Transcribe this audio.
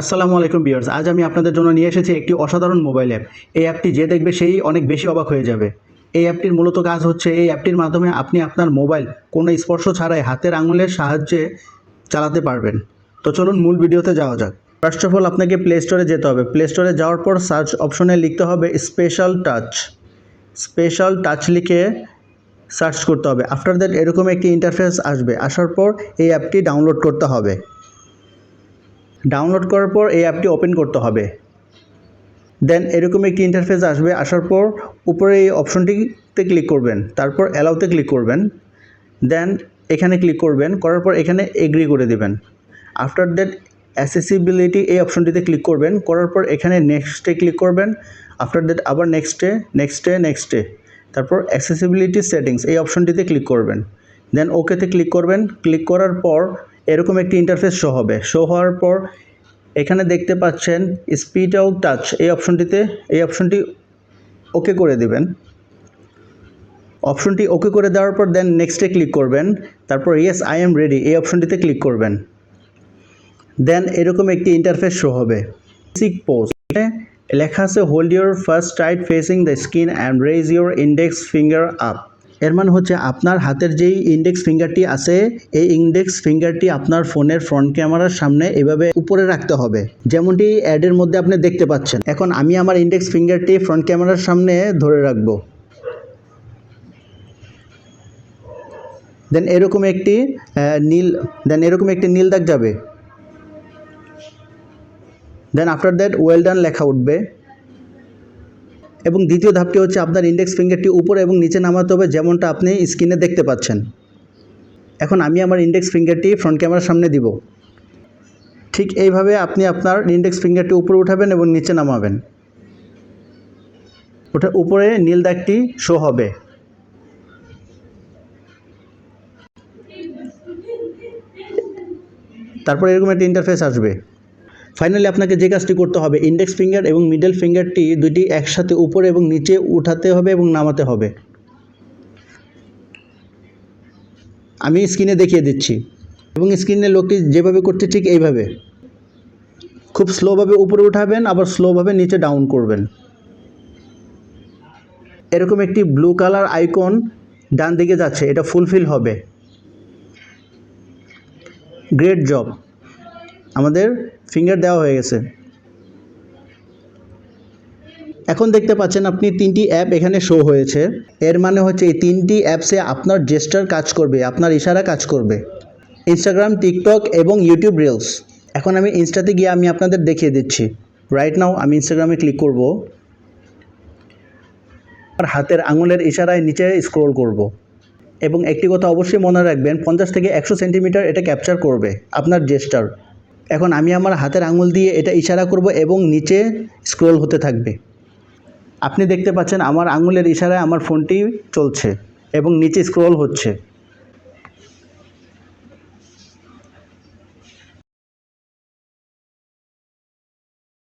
আসসালামু আলাইকুম বিয়ার্স আজ আমি আপনাদের জন্য নিয়ে এসেছি একটি অসাধারণ মোবাইল অ্যাপ এই অ্যাপটি যে দেখবে সেই অনেক বেশি অবাক হয়ে যাবে। এই অ্যাপটির মূলত কাজ হচ্ছে, এই অ্যাপটির মাধ্যমে আপনি আপনার মোবাইল কোনো স্পর্শ ছাড়াই হাতের আঙুলের সাহায্যে চালাতে পারবেন। তো চলুন মূল ভিডিওতে যাওয়া যাক। ফার্স্ট অফ অল আপনাকে প্লে স্টোরে যেতে হবে। প্লে স্টোরে যাওয়ার পর সার্চ অপশনে লিখতে হবে স্পেশাল টাচ স্পেশাল টাচ লিখে সার্চ করতে হবে। আফটার দ্যাট এরকম একটি ইন্টারফেস আসবে। আসার পর এই অ্যাপটি ডাউনলোড করতে হবে। ডাউনলোড করার পর এই অ্যাপটি ওপেন করতে হবে। দেন এরকম একটি ইন্টারফেস আসবে, আসার পর উপরে এই অপশনটিতে ক্লিক করবেন, তারপর অ্যালাউতে ক্লিক করবেন দেন এখানে ক্লিক করবেন, করার পর এখানে এগ্রি করে দেবেন। আফটার দ্যাট অ্যাসেসিবিলিটি এই অপশনটিতে ক্লিক করবেন, করার পর এখানে নেক্সটে ক্লিক করবেন আফটার দ্যাট আবার নেক্সটে নেক্সটে নেক্সটে তারপর অ্যাসেসিবিলিটি সেটিংস এই অপশনটিতে ক্লিক করবেন। দেন ওকেতে ক্লিক করবেন ক্লিক করার পর এরকম একটি ইন্টারফেস শো হবে। শো হওয়ার পর এখানে দেখতে পাচ্ছেন স্পিড আউট টাচ এই অপশনটিতে এই অপশনটি ওকে করে দিবেন। অপশনটি ওকে করে দেওয়ার পর দেন নেক্সটে ক্লিক করবেন। তারপর ইয়েস আই এম রেডি এই অপশনটিতে ক্লিক করবেন। দেন এরকম একটি ইন্টারফেস শো হবে। সিক পোস্ট লেখা আছে hold your fist tight facing the screen and raise your index finger up এর মানে হচ্ছে আপনার হাতের যেই ইন্ডেক্স ফিঙ্গারটি আছে, এই ইন্ডেক্স ফিঙ্গারটি আপনার ফোনের ফ্রন্ট ক্যামেরার সামনে এভাবে উপরে রাখতে হবে। যেমনটি অ্যাডের মধ্যে আপনি দেখতে পাচ্ছেন। এখন আমি আমার ইন্ডেক্স ফিঙ্গারটি ফ্রন্ট ক্যামেরার সামনে ধরে রাখব। দেন এরকম একটি নীল দেন এরকম একটি নীল দাগ যাবে। Then after that well done লেখা উঠবে। এবং দ্বিতীয় ধাপটি হচ্ছে আপনার ইন্ডেক্স ফিঙ্গারটি উপরে এবং নিচে নামাতে হবে, যেমনটা আপনি স্ক্রিনে দেখতে পাচ্ছেন। এখন আমি আমার ইন্ডেক্স ফিঙ্গারটি ফ্রন্ট ক্যামেরার সামনে দিব। ঠিক এইভাবে আপনি আপনার ইন্ডেক্স ফিঙ্গারটি উপরে উঠাবেন এবং নিচে নামাবেন। ওটা উপরে নীল দাগটি শো হবে। তারপর এরকম একটা ইন্টারফেস আসবে। ফাইনালি আপনাকে যে কাজটি করতে হবে ইন্ডেক্স ফিঙ্গার এবং মিডল ফিঙ্গারটি দুটি একসাথে উপরে এবং নিচে উঠাতে হবে এবং নামাতে হবে। আমি স্ক্রিনে দেখিয়ে দিচ্ছি। এবং স্ক্রিনে লোকটি যেভাবে করছে ঠিক এইভাবে। খুব স্লোভাবে উপরে উঠাবেন, আবার স্লোভাবে নিচে ডাউন করবেন। এরকম একটি ব্লু কালার আইকন ডান দিকে যাচ্ছে, এটা ফুলফিল হবে। গ্রেট জব আমাদের ফিঙ্গার দেওয়া হয়ে গেছে। এখন দেখতে পাচ্ছেন আপনি তিনটি অ্যাপ এখানে শো হয়েছে। এর মানে হচ্ছে এই তিনটি অ্যাপসে আপনার জেস্টার কাজ করবে, আপনার ইশারা কাজ করবে। ইনস্টাগ্রাম টিকটক এবং ইউটিউব রিলস এখন আমি ইনস্টাতে গিয়ে আমি আপনাদের দেখিয়ে দিচ্ছি। রাইট নাও আমি ইনস্টাগ্রামে ক্লিক করব। আর হাতের আঙুলের ইশারায় নিচে স্ক্রোল করব। এবং একটি কথা অবশ্যই মনে রাখবেন, পঞ্চাশ থেকে একশো সেন্টিমিটার এটা ক্যাপচার করবে আপনার জেস্টার এখন আমি আমার হাতের আঙুল দিয়ে এটা ইশারা করব এবং নিচে স্ক্রোল হতে থাকবে। আপনি দেখতে পাচ্ছেন আমার আঙুলের ইশারায় আমার ফোনটি চলছে এবং নিচে স্ক্রোল হচ্ছে।